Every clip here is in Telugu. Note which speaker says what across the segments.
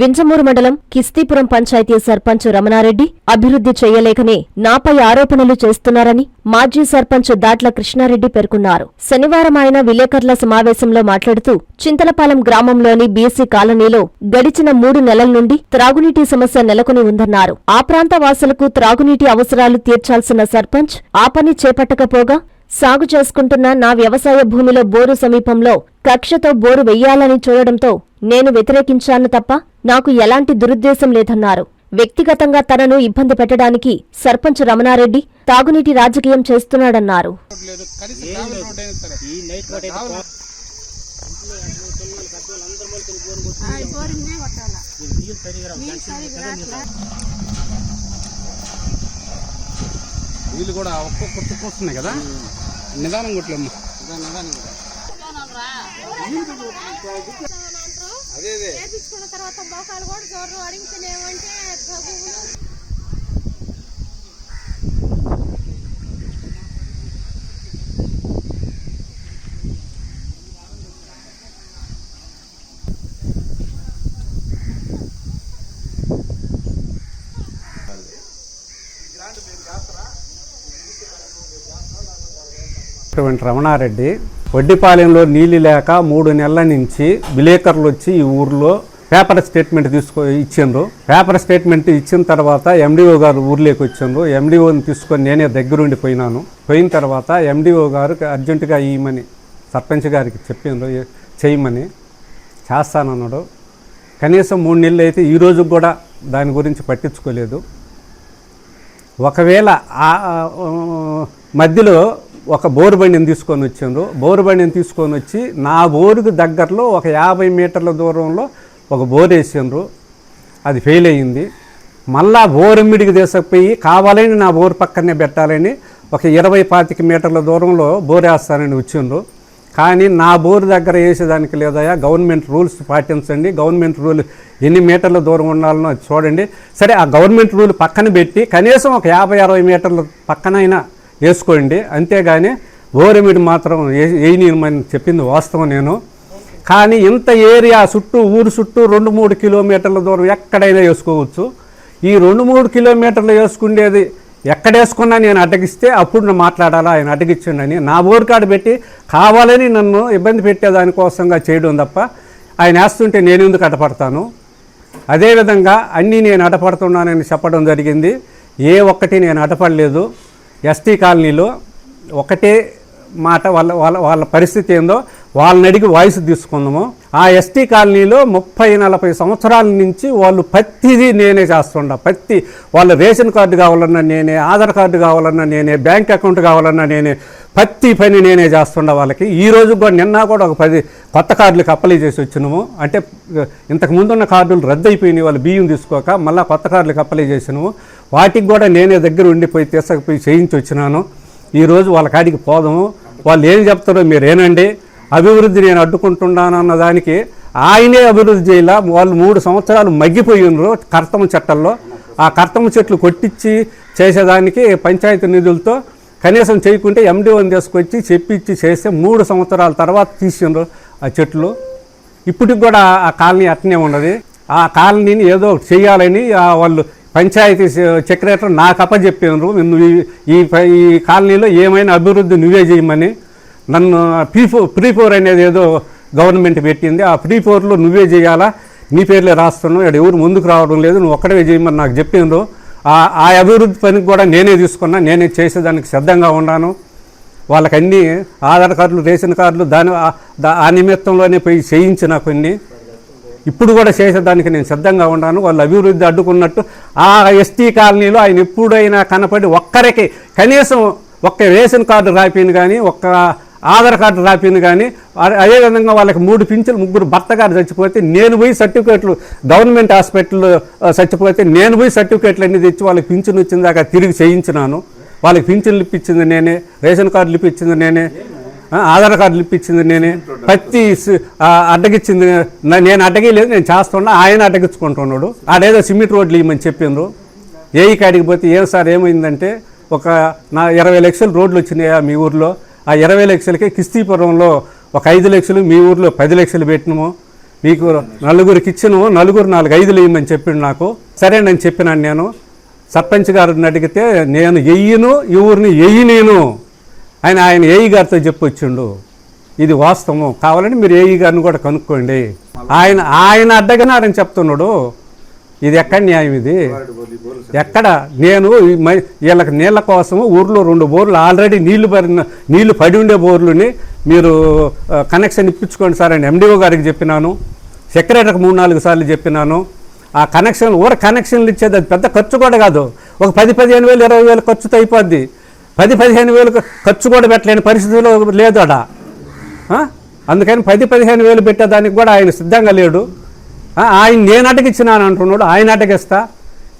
Speaker 1: వింజమూరు మండలం కిస్తీపురం పంచాయతీ సర్పంచ్ రమణారెడ్డి అభివృద్ధి చేయలేకనే నాపై ఆరోపణలు చేస్తున్నారని మాజీ సర్పంచ్ దాట్ల కృష్ణారెడ్డి పేర్కొన్నారు. శనివారం ఆయన విలేకరుల సమావేశంలో మాట్లాడుతూ చింతలపాలెం గ్రామంలోని బీసీ కాలనీలో గడిచిన మూడు నెలల నుండి త్రాగునీటి సమస్య నెలకొని ఉందన్నారు. ఆ ప్రాంత వాసులకు త్రాగునీటి అవసరాలు తీర్చాల్సిన సర్పంచ్ ఆ పని చేపట్టకపోగా సాగు చేసుకుంటున్న నా వ్యవసాయ భూమిలో బోరు సమీపంలో కక్షతో బోరు వెయ్యాలని చూడడంతో నేను వ్యతిరేకించాను తప్ప నాకు ఎలాంటి దురుద్దేశం లేదన్నారు. వ్యక్తిగతంగా తనను ఇబ్బంది పెట్టడానికి సర్పంచ్ రమణారెడ్డి తాగునీటి రాజకీయం చేస్తున్నాడన్నారు.
Speaker 2: వీళ్ళు కూడా ఒక్కొక్క కదా? నిదానం కొట్లేమ్మా నిదానం
Speaker 3: చేపించుకున్న తర్వాత మోకాలు కూడా జోరు అడిగితేనేమంటే ప్రభువులు
Speaker 4: అటువంటి రమణారెడ్డి వడ్డిపాలెంలో నీళ్ళు లేక మూడు నెలల నుంచి విలేకరులు వచ్చి ఈ ఊర్లో పేపర్ స్టేట్మెంట్ తీసుకో ఇచ్చిండ్రు. పేపర్ స్టేట్మెంట్ ఇచ్చిన తర్వాత ఎండిఓ గారు ఊర్లోకి వచ్చిండ్రు. ఎండిఓని తీసుకొని నేనే దగ్గరుండి పోయినాను. పోయిన తర్వాత ఎండిఓ గారు అర్జెంటుగా ఇయ్యమని సర్పంచ్ గారికి చెప్పిండ్రు. చేయమని చేస్తానన్నాడు. కనీసం మూడు నెలలు అయితే ఈ రోజు కూడా దాని గురించి పట్టించుకోలేదు. ఒకవేళ మధ్యలో ఒక బోరు బండిని తీసుకొని వచ్చిండ్రు. బోరు బండిని తీసుకొని వచ్చి నా బోరుకు దగ్గరలో ఒక యాభై మీటర్ల దూరంలో ఒక బోర్ వేసిండ్రు. అది ఫెయిల్ అయ్యింది. మళ్ళా బోరమ్మిడికి తీసుకుపోయి కావాలని నా బోరు పక్కనే పెట్టాలని ఒక ఇరవై పాతిక మీటర్ల దూరంలో బోర్ వేస్తానని వచ్చిండ్రు. కానీ నా బోరు దగ్గర వేసేదానికి లేదయా గవర్నమెంట్ రూల్స్ పాటించండి. గవర్నమెంట్ రూల్ ఎన్ని మీటర్ల దూరం ఉండాలనో అది చూడండి. సరే ఆ గవర్నమెంట్ రూల్ పక్కన పెట్టి కనీసం ఒక యాభై అరవై మీటర్ల పక్కనైనా వేసుకోండి. అంతేగాని ఓరమిడి మాత్రం వేయనీయమని చెప్పింది వాస్తవం నేను. కానీ ఇంత ఏరియా చుట్టూ ఊరు చుట్టూ రెండు మూడు కిలోమీటర్ల దూరం ఎక్కడైనా వేసుకోవచ్చు. ఈ రెండు మూడు కిలోమీటర్లు వేసుకునేది ఎక్కడ వేసుకున్నా నేను అడ్డగిస్తే అప్పుడు మాట్లాడాలా? ఆయన అడ్డగించండి నా బోర్ కార్డు పెట్టి కావాలని నన్ను ఇబ్బంది పెట్టేదానికోసంగా చేయడం తప్ప ఆయన వేస్తుంటే నేను ఎందుకు అడపడతాను అదేవిధంగా అన్నీ నేను అడపడుతున్నానని చెప్పడం జరిగింది. ఏ ఒక్కటి నేను అడపడలేదు ఎస్టీ కాలనీలో ఒకటే మాట వాళ్ళ వాళ్ళ వాళ్ళ పరిస్థితి ఏందో వాళ్ళని అడిగి వాయిస్ తీసుకుందాము. ఆ ఎస్టీ కాలనీలో ముప్పై నలభై సంవత్సరాల నుంచి వాళ్ళు ప్రతిదీ నేనే చేస్తుండా. ప్రతి వాళ్ళ రేషన్ కార్డు కావాలన్నా నేనే ఆధార్ కార్డు కావాలన్నా నేనే బ్యాంక్ అకౌంట్ కావాలన్నా నేనే ప్రతి పని నేనే చేస్తుండా వాళ్ళకి. ఈ రోజు కూడా నిన్న కూడా ఒక పది కొత్త కార్డులకు అప్లై చేసి వచ్చినాము. అంటే ఇంతకు ముందున్న కార్డులు రద్దు అయిపోయినాయి వాళ్ళు బియ్యం తీసుకోక మళ్ళీ కొత్త కార్డులకు అప్లై చేసినాము. వాటికి కూడా నేనే దగ్గర ఉండిపోయి తీసుకుపోయి చేయించి వచ్చినాను. ఈరోజు వాళ్ళ కాడికి పోదాము. వాళ్ళు ఏం చెప్తారో మీరేనండి అభివృద్ధి నేను అడ్డుకుంటున్నానన్న దానికి ఆయనే అభివృద్ధి చేయాల. వాళ్ళు మూడు సంవత్సరాలు మగ్గిపోయి ఉన్నారు కర్తమ చెట్టల్లో. ఆ కర్తమ చెట్లు కొట్టించి చేసేదానికి పంచాయతీ నిధులతో కనీసం చేయకుంటే ఎండిఓని తీసుకొచ్చి చెప్పించి చేస్తే మూడు సంవత్సరాల తర్వాత తీసిండ్రు ఆ చెట్లు. ఇప్పటికి కూడా ఆ కాలనీ అట్నే ఉన్నది. ఆ కాలనీని ఏదో ఒకటి చేయాలని వాళ్ళు పంచాయతీ సెక్రటరీ నాకు అప్పచెప్పినారు నువ్వు ఈ- ఈ కాలనీలో ఏమైనా అభివృద్ధి నువ్వే చేయమని నన్ను ప్రీ ఫోర్ ప్రీ ఫోర్ అనేది ఏదో గవర్నమెంట్ పెట్టింది. ఆ ప్రీ ఫోర్లో నువ్వే చేయాలా నీ పేర్లే రాస్తున్నావు. ఇక్కడ ఎవరు ముందుకు రావడం లేదు. నువ్వు ఒక్కడే చేయమని నాకు చెప్పిండ్రు. ఆ ఆ అభివృద్ధి పనికి కూడా నేనే తీసుకున్నా. నేనే చేసేదానికి సిద్ధంగా ఉన్నాను. వాళ్ళకి ఆధార్ కార్డులు రేషన్ కార్డులు దాని దా- ఆ నిమిత్తంలోనే పోయి చేయించిన కొన్ని. ఇప్పుడు కూడా చేసేదానికి నేను సిద్ధంగా ఉన్నాను. వాళ్ళు అభివృద్ధి అడ్డుకున్నట్టు ఆ ఎస్టీ కాలనీలో ఆయన ఎప్పుడైనా కనపడి ఒక్కరికి కనీసం ఒక్క రేషన్ కార్డు రాపింది కానీ ఒక్క ఆధార్ కార్డు రాపింది కానీ అదేవిధంగా వాళ్ళకి మూడు పింఛన్లు ముగ్గురు భర్త గారు చచ్చిపోతే నేను పోయి సర్టిఫికేట్లు గవర్నమెంట్ హాస్పిటల్లో చచ్చిపోతే నేను పోయి సర్టిఫికేట్లు అన్నీ తెచ్చి వాళ్ళకి పింఛన్ వచ్చిన దాకా తిరిగి చేయించినాను. వాళ్ళకి పింఛన్లు ఇప్పించింది నేనే రేషన్ కార్డులు ఇప్పించింది నేనే. ఆధార్ కార్డులు ఇప్పించింది నేనే. ప్రతి అడ్డగిచ్చింది నేను అడ్డగిలేదు నేను చేస్తున్నా ఆయన అడ్డగించుకుంటున్నాడు. ఆడేదో సిమెంట్ రోడ్లు ఇవ్వమని చెప్పిండ్రు. ఏఈ కాడికి పోతే ఏం సార్ ఏమైందంటే ఒక నా ఇరవై లక్షలు రోడ్లు వచ్చినాయా మీ ఊర్లో. ఆ ఇరవై లక్షలకి కిస్తీపురంలో ఒక ఐదు లక్షలు మీ ఊర్లో పది లక్షలు పెట్టినాము. మీకు నలుగురికి ఇచ్చిన నలుగురు నాలుగు ఐదులు ఇవ్వమని చెప్పిండు నాకు. సరేనని చెప్పినాను నేను. సర్పంచ్ గారిని అడిగితే నేను ఎయ్యను ఈ ఊరిని ఎయ్యి నేను. ఆయన ఆయన ఏఈ గారితో చెప్పొచ్చిండు ఇది వాస్తవం కావాలంటే మీరు ఏఈ గారిని కూడా కనుక్కోండి. ఆయన ఆయన అడ్డగనారని చెప్తున్నాడు ఇది ఎక్కడ న్యాయం ఇది? ఎక్కడ? నేను వీళ్ళకి నీళ్ళ కోసం ఊర్లో రెండు బోర్లు ఆల్రెడీ నీళ్ళు పడిన నీళ్ళు పడి ఉండే బోర్లుని మీరు కనెక్షన్ ఇప్పించుకోండి సార్ అని ఎండిఓ గారికి చెప్పినాను. సెక్రటరీకి మూడు నాలుగు సార్లు చెప్పినాను. ఆ కనెక్షన్ ఊర కనెక్షన్లు ఇచ్చేది అది పెద్ద ఖర్చు కూడా కాదు. ఒక పది పదిహేను వేలు ఇరవై వేలు ఖర్చుతో అయిపోద్ది. పది పదిహేను వేలు ఖర్చు కూడా పెట్టలేని పరిస్థితిలో లేదు అడ అందుకని పది పదిహేను వేలు పెట్టేదానికి కూడా ఆయన సిద్ధంగా లేడు. ఆయన నేను అటగిచ్చినాను అంటున్నాడు ఆయన అటకిస్తా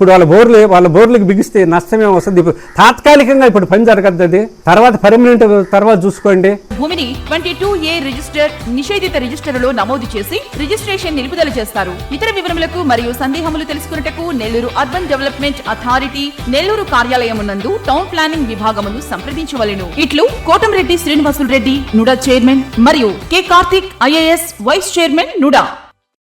Speaker 4: ఇప్పుడు వాళ్ళ బోర్లు వాళ్ళ బోర్లకు బిగిస్తే నష్టమే వస్తుంది. ఇప్పుడు తాత్కాలికంగా ఇప్పుడు పని జరగద్దు తర్వాత పర్మనెంట్ తర్వాత చూసుకోండి.
Speaker 5: భూమిని ట్వంటీ టూ ఏ రిజిస్టర్ నిషేధిత రిజిస్టర్లో నమోదు చేసి రిజిస్ట్రేషన్ నిలుపుదల చేస్తారు. ఇతర వివరములకు మరియు సందేహములు తెలుసుకున్నటకు Nellore urban development authority Nellore కార్యాలయమునందు town planning విభాగమును సంప్రదించవలెను. ఇట్లు కోటంరెడ్డి శ్రీనివాసులు రెడ్డి నుడా చైర్మన్ మరియు K Karthik IAS vice chairman NUDA.